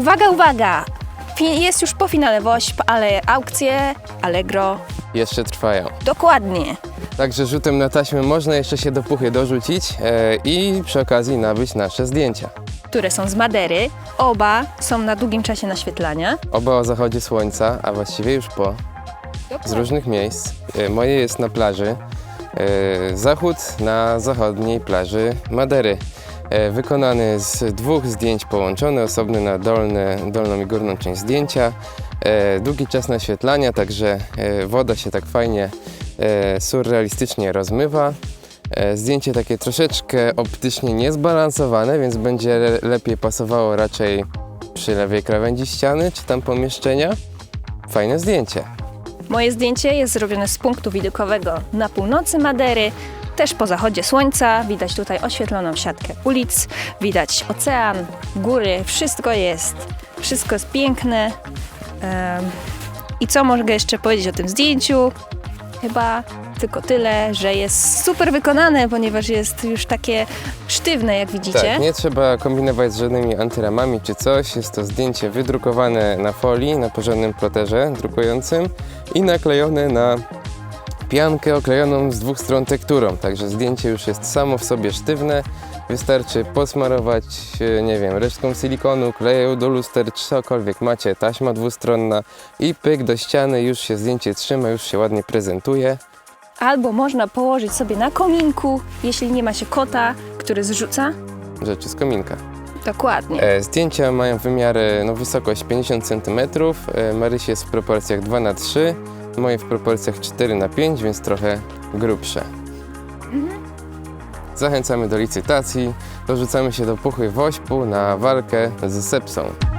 Uwaga, uwaga! Fi- Jest już po finale WOŚP, ale aukcje Allegro. Jeszcze trwają. Dokładnie. Także rzutem na taśmę można jeszcze się do puchy dorzucić e, i przy okazji nabyć nasze zdjęcia. Które są z Madery. Oba są na długim czasie naświetlania. Oba o zachodzie słońca, a właściwie już po, z różnych miejsc. E, Moje jest na plaży. e, Zachód na zachodniej plaży Madery. E, Wykonany z dwóch zdjęć połączony, osobny na dolne, dolną i górną część zdjęcia. E, Długi czas naświetlania, także e, woda się tak fajnie, surrealistycznie rozmywa. Zdjęcie takie troszeczkę optycznie niezbalansowane, więc będzie le- lepiej pasowało raczej przy lewej krawędzi ściany czy tam pomieszczenia. Fajne zdjęcie. Moje zdjęcie jest zrobione z punktu widokowego na północy Madery, też po zachodzie słońca. Widać tutaj oświetloną siatkę ulic, widać ocean, góry, wszystko jest. Wszystko jest piękne. I co mogę jeszcze powiedzieć o tym zdjęciu? Chyba tylko tyle, że jest super wykonane, ponieważ jest już takie sztywne, jak widzicie. Tak, nie trzeba kombinować z żadnymi antyramami czy coś. Jest to zdjęcie wydrukowane na folii, na porządnym ploterze drukującym i naklejone na piankę oklejoną z dwóch stron tekturą. Także zdjęcie już jest samo w sobie sztywne. Wystarczy posmarować, e, nie wiem, resztką silikonu, kleju do luster, czy cokolwiek macie, taśma dwustronna i pyk do ściany, już się zdjęcie trzyma, już się ładnie prezentuje. Albo można położyć sobie na kominku, jeśli nie ma się kota, który zrzuca. Rzeczy z kominka. Dokładnie. E, Zdjęcia mają wymiary, no wysokość 50 cm, e, jest w proporcjach 2 na 3 moje w proporcjach 4 na 5 więc trochę grubsze. Zachęcamy do licytacji, dorzucamy się do puchy wośpu na walkę z sepsą.